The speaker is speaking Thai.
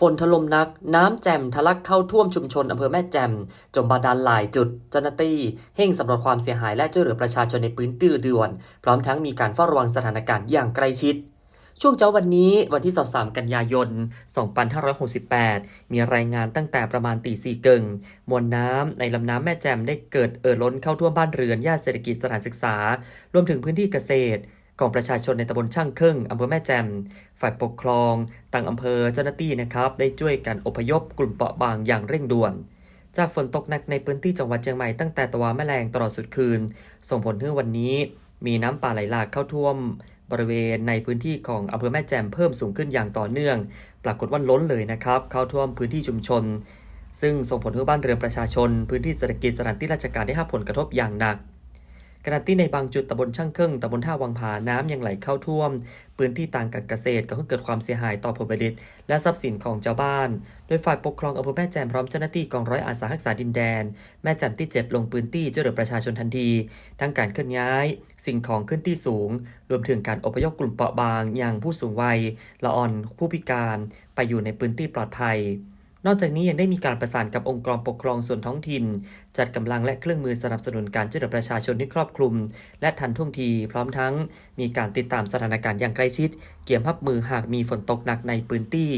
ฝนถล่มหนัก น้ำแจ่มทะลักเข้าท่วมชุมชนอำเภอแม่แจ่มจมบาดาลหลายจุด เจ้าหน้าที่เร่งสำรวจความเสียหายและช่วยเหลือประชาชนในพื้นที่ด่วน พร้อมทั้งมีการเฝ้าระวังสถานการณ์อย่างใกล้ชิด ช่วงเช้าวันนี้วันที่ 23 กันยายน 2568 มีรายงานตั้งแต่ประมาณตีสี่เกิงมวลน้ำในลำน้ำแม่แจ่มได้เกิดเอ่อล้นเข้าท่วมบ้านเรือนย่านเศรษฐกิจสถานศึกษา รวมถึงพื้นที่เกษตร ของประชาชนในตำบลช่างเครึ่งอำเภอแม่แจ่มฝ่ายปกครองต่างอำเภอเจ้าหน้าที่นะครับ ได้ช่วยกันอพยพกลุ่มเปราะบางอย่างเร่งด่วน จากฝนตกหนักในพื้นที่จังหวัดเชียงใหม่ตั้งแต่ตะวันแม่แรงตลอดสุดคืน ส่งผลให้วันนี้ มีน้ำป่าไหลหลากเข้าท่วม บริเวณในพื้นที่ของอำเภอแม่แจ่มเพิ่มสูงขึ้นอย่างต่อเนื่อง ปรากฏว่าล้นเลยนะครับ เข้าท่วมพื้นที่ชุมชนซึ่งส่งผลให้บ้านเรือนประชาชน พื้นที่เศรษฐกิจสถานที่ราชการได้รับผลกระทบอย่างหนัก ขณะที่ในบางจุดตำบลช่างเครื่องตำบลท่าวังผาน้ำยังไหลเข้าท่วม พื้นที่ต่างกับเกษตรก็เกิดความเสียหายต่อผลผลิต และทรัพย์สินของชาวบ้าน โดยฝ่ายปกครองอำเภอแม่แจ่มพร้อมเจ้าหน้าที่กองร้อยอาสารักษาดินแดน แม่แจ่มที่ 7 ลงพื้นที่ช่วยเหลือประชาชนทันที ทั้งการเคลื่อนย้าย สิ่งของขึ้นที่สูง รวมถึงการอพยพกลุ่มเปราะบางอย่างผู้สูงวัยละอ่อนผู้พิการ ไปอยู่ในพื้นที่ปลอดภัย นอกจากนี้ยังได้มีการประสานกับองค์กรปกครองส่วนท้องถิ่น จัดกำลังและเครื่องมือสนับสนุนการช่วยเหลือประชาชนที่ครอบคลุม และทันท่วงที พร้อมทั้งมีการติดตามสถานการณ์อย่างใกล้ชิด เกี่ยมพับมือหากมีฝนตกหนักในพื้นที่